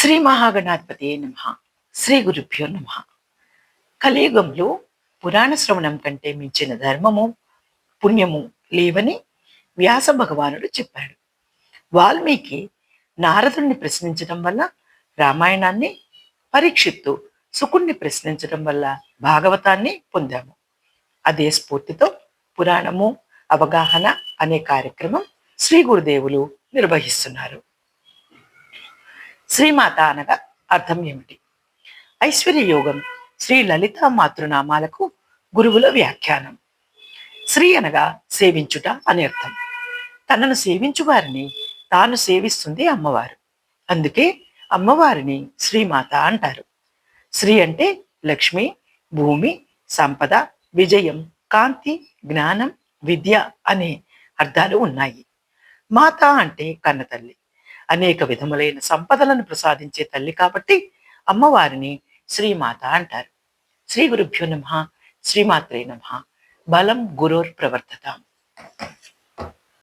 శ్రీ మహాగణాధిపతి నమ. శ్రీ గురుభ్యో నమ. కలియుగంలో పురాణ శ్రవణం కంటే మించిన ధర్మము పుణ్యము లేవని వ్యాస భగవానుడు చెప్పాడు. వాల్మీకి నారదుణ్ణి ప్రశ్నించడం వల్ల రామాయణాన్ని పరీక్షిత్తు సుకుణ్ణి ప్రశ్నించడం వల్ల భాగవతాన్ని పొందాము. అదే స్ఫూర్తితో పురాణము అవగాహన అనే కార్యక్రమం శ్రీ గురుదేవులు నిర్వహిస్తున్నారు. శ్రీమాత అనగా అర్థం ఏమిటి? ఐశ్వర్య యోగం శ్రీ లలిత మాతృనామాలకు గురువుల వ్యాఖ్యానం. శ్రీ అనగా సేవించుట అని అర్థం. తనను సేవించు వారిని తాను సేవిస్తుంది అమ్మవారు. అందుకే అమ్మవారిని శ్రీమాత అంటారు. శ్రీ అంటే లక్ష్మి భూమి సంపద విజయం కాంతి జ్ఞానం విద్య అనే అర్థాలు ఉన్నాయి. మాత అంటే కన్నతల్లి. అనేక విధములైన సంపదలను ప్రసాదించే తల్లి కాబట్టి అమ్మవారిని శ్రీమాత అంటారు. శ్రీ గురుభ్యో నమ శ్రీమాత్రే నమ. బలం గురోర్ ప్రవర్తత